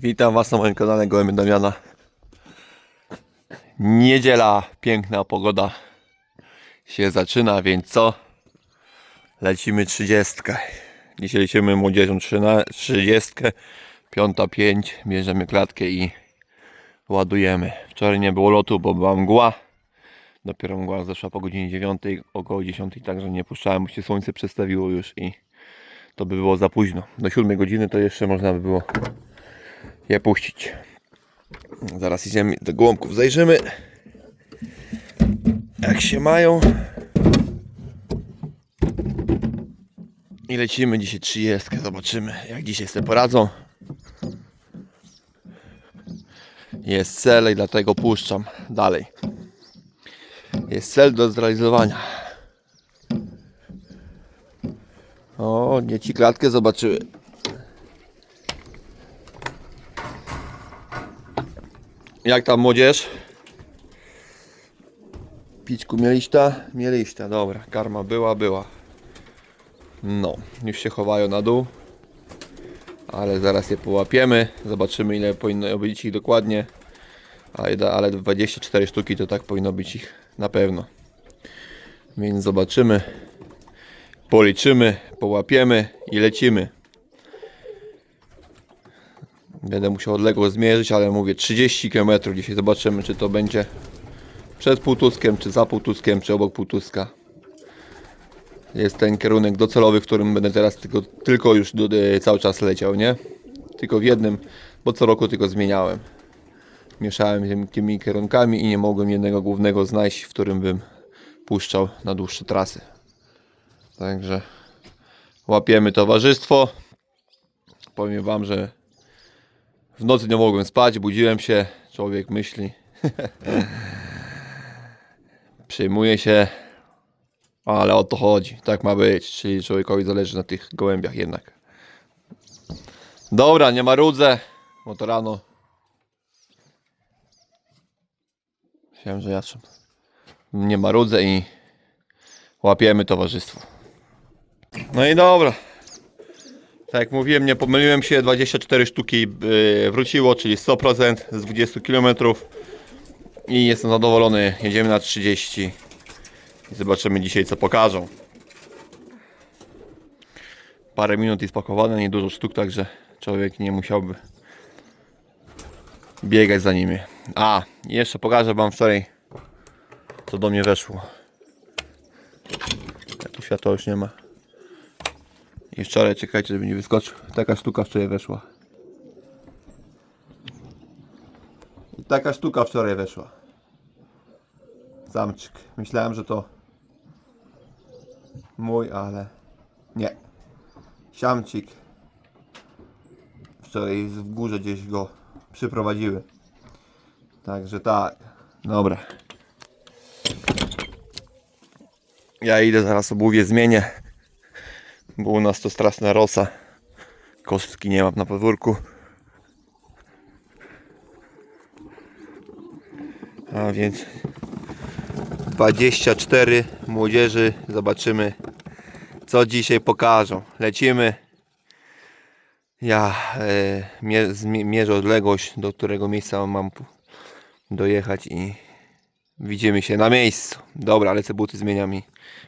Witam Was na moim kanale Gołębie Damiana. Niedziela, piękna pogoda się zaczyna, więc co? Lecimy 30. Dzisiaj lecimy młodzieżą 30, piąta 5, bierzemy klatkę i ładujemy. Wczoraj nie było lotu, bo była mgła. Dopiero mgła zeszła po godzinie 9, około 10, także nie puszczałem, bo się słońce przestawiło już i to by było za późno. Do 7 godziny to jeszcze można by było je puścić. Zaraz idziemy do gołąbków, zajrzymy jak się mają. I lecimy dzisiaj 30. Zobaczymy jak dzisiaj sobie poradzą. Jest cel i dlatego puszczam dalej. Jest cel do zrealizowania. O, dzieci klatkę zobaczyły. Jak tam młodzież? Pićku mieliśta? Mieliśta, dobra. Karma była, była. No, już się chowają na dół. Ale zaraz je połapiemy. Zobaczymy ile powinno być ich dokładnie. Ale, ale 24 sztuki to tak powinno być ich na pewno. Więc zobaczymy. Policzymy, połapiemy i lecimy. Będę musiał odległość zmierzyć, ale mówię 30 km dzisiaj zobaczymy czy to będzie przed półtuskiem, czy za półtuskiem, czy obok półtuska. Jest ten kierunek docelowy, w którym będę teraz tylko, tylko już do, e, cały czas leciał, nie? Tylko w jednym, bo co roku tylko zmieniałem. Mieszałem tymi, tymi kierunkami i nie mogłem jednego głównego znaleźć, w którym bym puszczał na dłuższe trasy. Także łapiemy towarzystwo. Powiem Wam, że w nocy nie mogłem spać, budziłem się, człowiek myśli. Przejmuje się, ale o to chodzi, tak ma być, czyli człowiekowi zależy na tych gołębiach jednak. Dobra, nie ma rudzę, bo to rano. Myślałem, że jatrzem. Nie ma rudzę i łapiemy towarzystwo. No i dobra. Tak jak mówiłem, nie pomyliłem się, 24 sztuki yy, wróciło, czyli 100% z 20 km. I jestem zadowolony, jedziemy na 30. I zobaczymy dzisiaj co pokażą. Parę minut jest pakowane, nie dużo sztuk, także człowiek nie musiałby biegać za nimi. A, i jeszcze pokażę Wam wczoraj, co do mnie weszło. Tu światła już nie ma. I wczoraj, czekajcie, żeby nie wyskoczył. Taka sztuka wczoraj weszła. I taka sztuka wczoraj weszła. Zamczyk. Myślałem, że to mój, ale nie. Siamcik. Wczoraj w górze gdzieś go przyprowadziły. Także tak. Dobra. Ja idę zaraz obuwie zmienię. Bo u nas to straszna rosa. Kostki nie mam na podwórku. A więc 24 młodzieży. Zobaczymy co dzisiaj pokażą. Lecimy. Ja e, mierzę odległość, do którego miejsca mam dojechać i widzimy się na miejscu. Dobra, lecę buty zmieniam i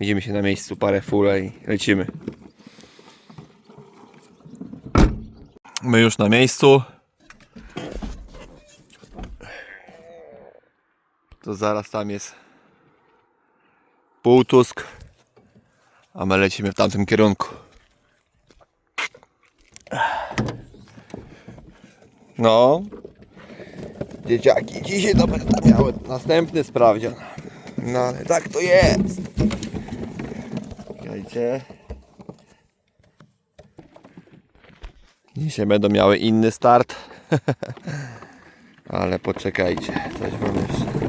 widzimy się na miejscu. Parę fule i lecimy. My już na miejscu. To zaraz tam jest Półtusk. A my lecimy w tamtym kierunku. No. Dzieciaki, dzisiaj to będą miały następny sprawdzian. No ale tak to jest. Czekajcie. Dzisiaj będą miały inny start. Ale poczekajcie, coś wam jeszcze.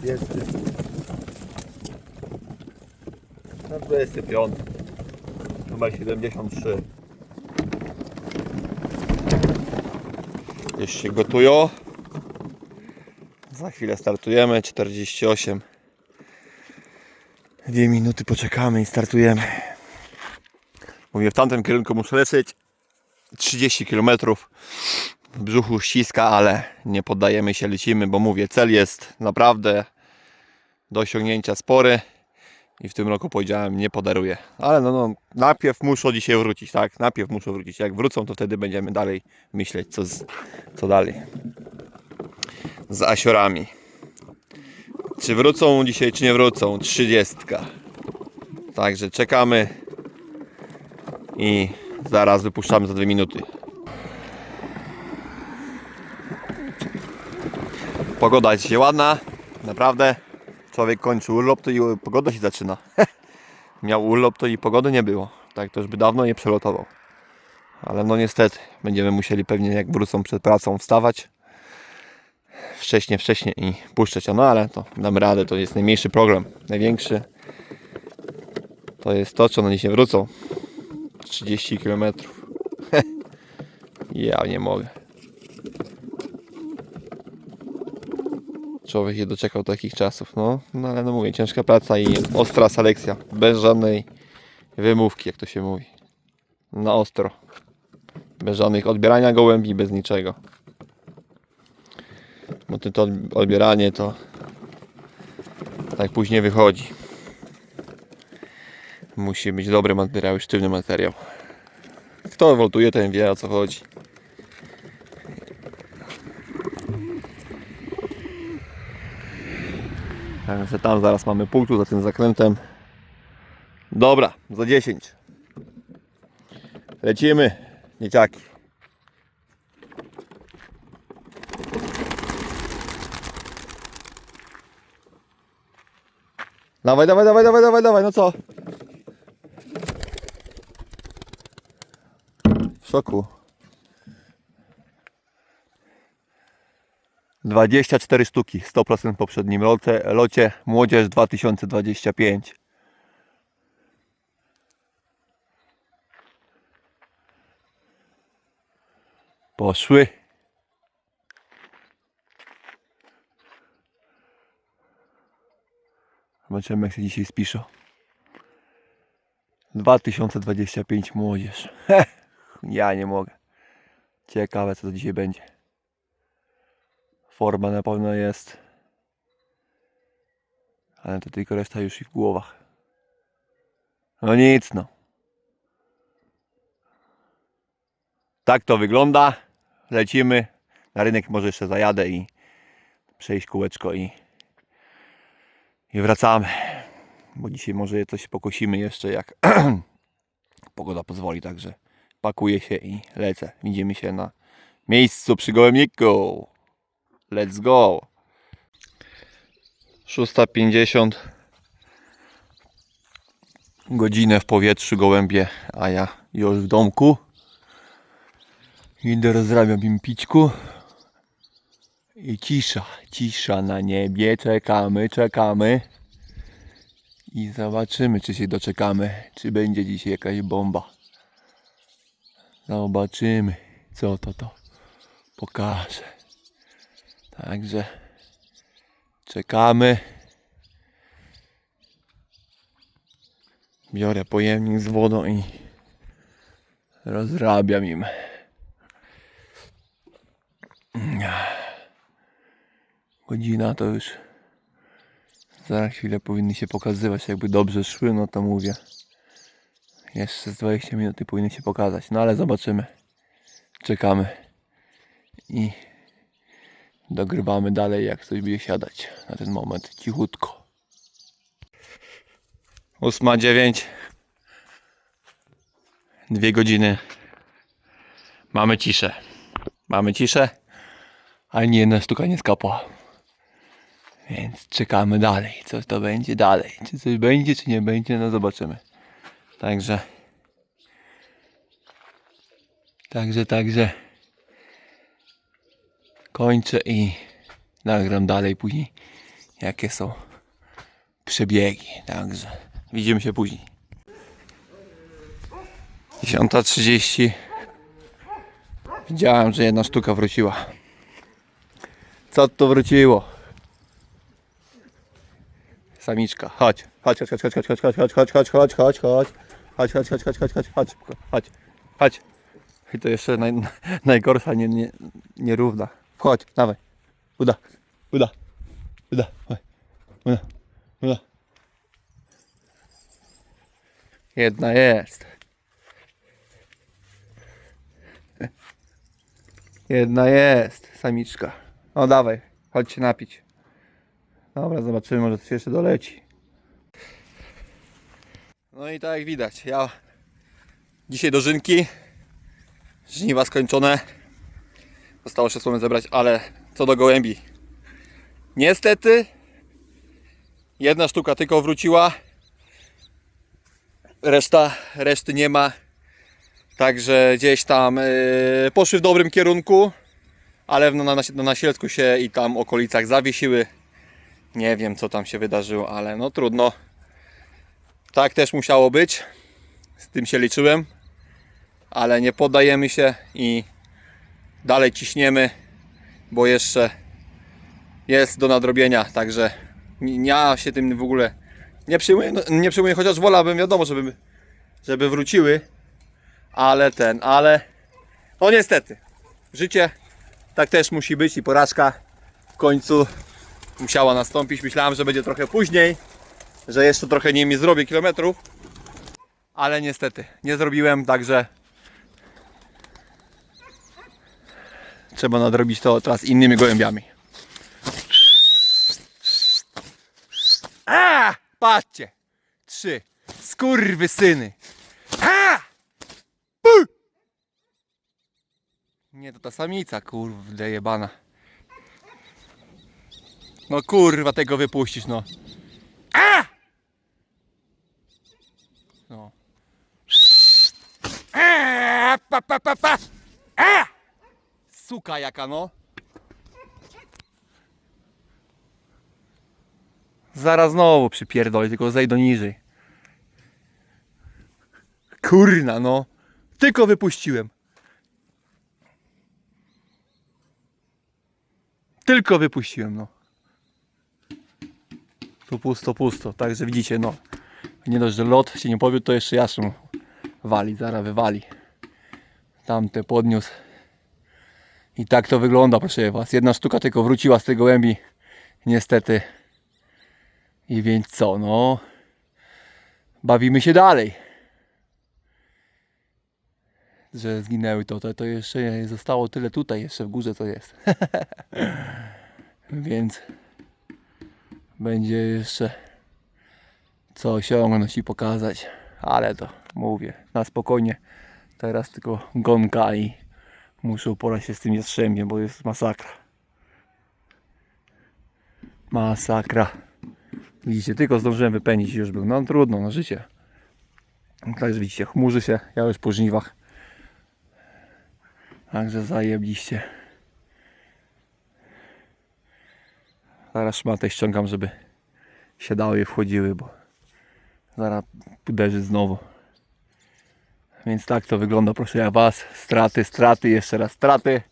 20. Na 25. Numer 73. Już się gotują. Za chwilę startujemy. 48. Dwie minuty poczekamy i startujemy. Mówię, w tamtym kierunku muszę lecieć. 30 km. Brzuchu ściska, ale nie poddajemy się, lecimy, bo mówię, cel jest naprawdę do osiągnięcia spory i w tym roku powiedziałem, nie podaruję. Ale no, no najpierw muszą dzisiaj wrócić, tak? Najpierw muszą wrócić. Jak wrócą, to wtedy będziemy dalej myśleć, co, z, co dalej. Z asiorami. Czy wrócą dzisiaj, czy nie wrócą? 30. Także czekamy i zaraz wypuszczamy za dwie minuty. Pogoda jest ładna, naprawdę. Człowiek kończy urlop, to i pogoda się zaczyna. Miał urlop, to i pogody nie było. Tak to już by dawno nie przelotował. Ale no niestety, będziemy musieli pewnie jak wrócą przed pracą wstawać wcześniej, wcześniej i puszczać. No ale to damy radę, to jest najmniejszy problem. Największy to jest to, czy one dzisiaj wrócą. 30 km. ja nie mogę. Człowiek się doczekał takich czasów. No, no ale no mówię, ciężka praca i ostra selekcja. Bez żadnej wymówki, jak to się mówi. Na ostro. Bez żadnych odbierania gołębi, bez niczego. Bo ty to odbieranie to tak później wychodzi. Musi być dobry materiał sztywny materiał. Kto woltuje, ten wie o co chodzi. Także tam zaraz mamy punktu za tym zakrętem. Dobra, za 10. Lecimy, dzieciaki. Dawaj, dawaj, dawaj, dawaj, dawaj, dawaj, no co? W szoku. 24 sztuki, 100% w poprzednim locie, locie Młodzież 2025. Poszły. Zobaczymy jak się dzisiaj spiszą. 2025 Młodzież. ja nie mogę. Ciekawe co to dzisiaj będzie. Forma na pewno jest. Ale to tylko reszta już i w głowach. No nic no. Tak to wygląda. Lecimy. Na rynek może jeszcze zajadę i przejść kółeczko i, i wracamy. Bo dzisiaj może coś pokosimy jeszcze jak pogoda pozwoli. Także pakuję się i lecę. Widzimy się na miejscu przy gołębniku. Let's go. 6.50 Godzinę w powietrzu gołębie, a ja już w domku. Idę rozrabiam im pićku. I cisza, cisza na niebie. Czekamy, czekamy. I zobaczymy, czy się doczekamy. Czy będzie dzisiaj jakaś bomba. Zobaczymy, co to to pokaże. Także czekamy. Biorę pojemnik z wodą i rozrabiam im. Godzina to już za chwilę powinny się pokazywać. Jakby dobrze szły, no to mówię. Jeszcze z 20 minut powinny się pokazać. No ale zobaczymy. Czekamy. I dogrywamy dalej, jak coś będzie siadać na ten moment, cichutko. 8.09 Dwie godziny. Mamy ciszę. Mamy ciszę, nie jedna sztuka nie skapła. Więc czekamy dalej, co to będzie dalej. Czy coś będzie, czy nie będzie, no zobaczymy. Także. Także, także kończę i nagram dalej później jakie są przebiegi. Także widzimy się później. 10.30 Widziałem, że jedna sztuka wróciła. Co to wróciło? Samiczka, chodź. Chodź, chodź, chodź, chodź, chodź, chodź, chodź, chodź, chodź, chodź, chodź, chodź. Chodź, chodź, chodź, chodź, chodź, chodź, chodź, chodź, chodź. I to jeszcze naj, najgorsza, nie, nie, nierówna. Chodź, dawaj. Uda, uda, uda, chodź. uda, uda. Jedna jest. Jedna jest, samiczka. No dawaj, chodź się napić. Dobra, zobaczymy, może coś jeszcze doleci. No i tak jak widać, ja dzisiaj dożynki, żniwa skończone. Zostało jeszcze słomy zebrać, ale co do gołębi. Niestety, jedna sztuka tylko wróciła. Reszta, reszty nie ma. Także gdzieś tam yy, poszły w dobrym kierunku, ale na, na, na Nasielsku się i tam okolicach zawiesiły. Nie wiem co tam się wydarzyło, ale no trudno. Tak też musiało być. Z tym się liczyłem. Ale nie poddajemy się i dalej ciśniemy, bo jeszcze jest do nadrobienia. Także ja się tym w ogóle nie przyjmuję, no, nie przyjmuję chociaż wolałbym wiadomo, żeby, żeby wróciły. Ale ten, ale no niestety, życie tak też musi być i porażka w końcu musiała nastąpić. Myślałem, że będzie trochę później, że jeszcze trochę nimi zrobię kilometrów, ale niestety nie zrobiłem, także trzeba nadrobić to teraz innymi gołębiami. A! Patrzcie! Trzy. Skurwy syny. A! Nie, to ta samica, kurde jebana. No kurwa, tego wypuścisz, no. A! No. A! Pa, pa, pa, pa! Suka jaka, no. Zaraz znowu przypierdolę, tylko zejdę niżej. Kurna, no. Tylko wypuściłem. Tylko wypuściłem, no. Tu pusto, pusto. Także widzicie, no. Nie dość, że lot się nie powiódł, to jeszcze jaszczur wali, zaraz wywali. Tamte podniósł. I tak to wygląda, proszę was. Jedna sztuka tylko wróciła z tej gołębi. Niestety. I więc co, no. Bawimy się dalej. Że zginęły to, to, to jeszcze zostało tyle tutaj, jeszcze w górze to jest. więc będzie jeszcze co osiągnąć i pokazać. Ale to mówię, na spokojnie. Teraz tylko gonka i muszę uporać się z tym jastrzębiem, bo jest masakra. Masakra. Widzicie, tylko zdążyłem wypędzić już był. No trudno, na życie. Także widzicie, chmurzy się, ja już po żniwach. Także zajebliście. Zaraz szmatę ściągam, żeby się dały wchodziły, bo zaraz uderzy znowu. Więc tak to wygląda, proszę ja Was. Straty, straty, jeszcze raz straty.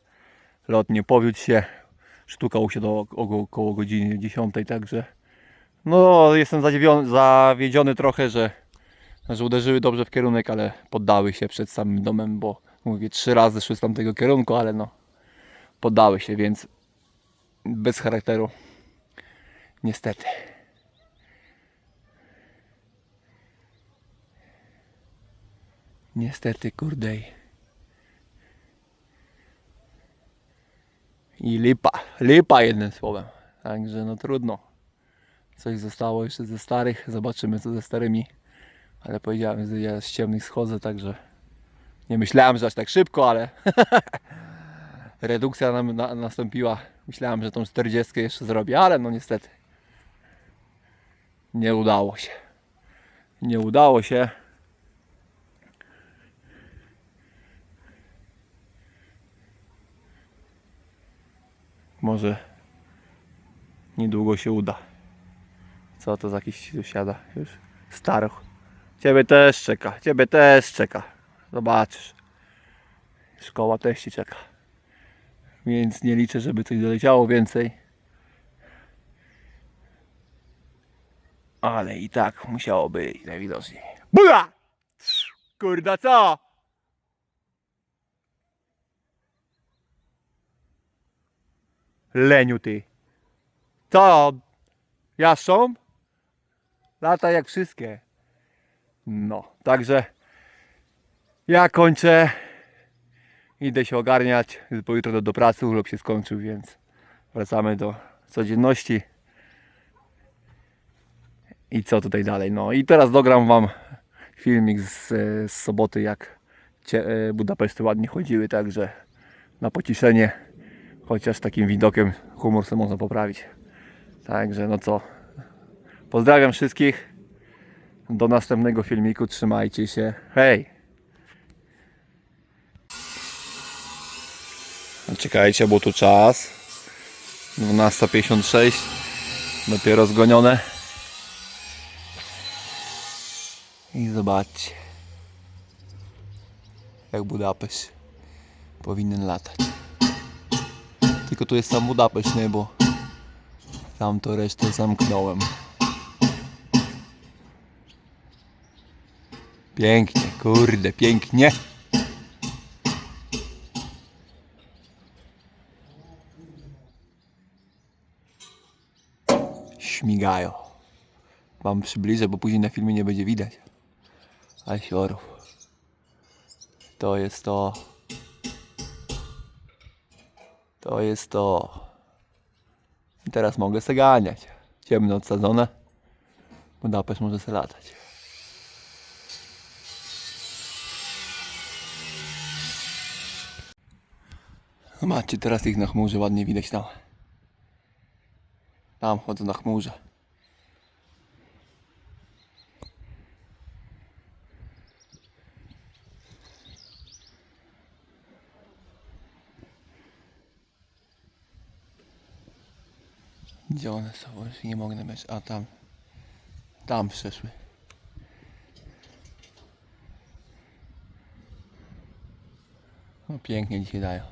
Lot nie powiódł się. Sztukał się do około, około godziny 10, także no jestem zadziwiony, zawiedziony trochę, że, że uderzyły dobrze w kierunek, ale poddały się przed samym domem, bo mówię trzy razy szły z tamtego kierunku, ale no poddały się, więc bez charakteru. Niestety. Niestety, kurdej. I lipa, lipa jednym słowem. Także no trudno. Coś zostało jeszcze ze starych. Zobaczymy co ze starymi. Ale powiedziałem, że ja z ciemnych schodzę, także nie myślałem, że aż tak szybko, ale redukcja nam na, nastąpiła. Myślałem, że tą 40 jeszcze zrobię, ale no niestety nie udało się. Nie udało się. Może niedługo się uda. Co to za jakiś siada już? Staruch. Ciebie też czeka, ciebie też czeka. Zobaczysz. Szkoła też ci czeka. Więc nie liczę, żeby coś doleciało więcej. Ale i tak musiało być najwidoczniej. Buda! Kurda co? Leniu ty. Co? Jaszcząb? Lata jak wszystkie. No, także ja kończę. Idę się ogarniać, jutro do, do pracy urlop się skończył, więc wracamy do codzienności. I co tutaj dalej? No i teraz dogram Wam filmik z, z soboty, jak cie, e, Budapeszty ładnie chodziły, także na pocieszenie, chociaż takim widokiem humor sobie można poprawić. Także no co, pozdrawiam wszystkich. Do następnego filmiku, trzymajcie się. Hej! Czekajcie, bo tu czas. 12.56. Dopiero zgonione. I zobaczcie. Jak Budapeszt powinien latać. Tylko tu jest sam Budapeszt, nie? Bo tam to resztę zamknąłem. Pięknie, kurde, pięknie. Śmigają. Wam przybliżę, bo później na filmie nie będzie widać. Asiorów. To jest to. To jest to. I teraz mogę se ganiać. Ciemno odsadzone. Budapeszt może se latać. Zobaczcie, teraz ich na chmurze ładnie widać tam. Tam chodzą na chmurze. Gdzie one są? Nie mogę nabrać. A tam. Tam przeszły. No pięknie dzisiaj dają.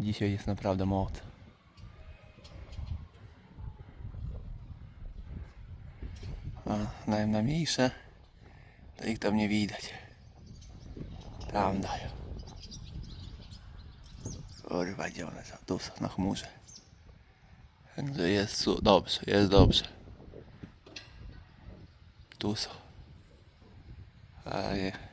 Dzisiaj jest naprawdę moc. A dają na. To ich tam nie widać. Tam dają. Kurwa, gdzie one są? Tu są na chmurze. Także jest dobrze, jest dobrze. Tu są. A je.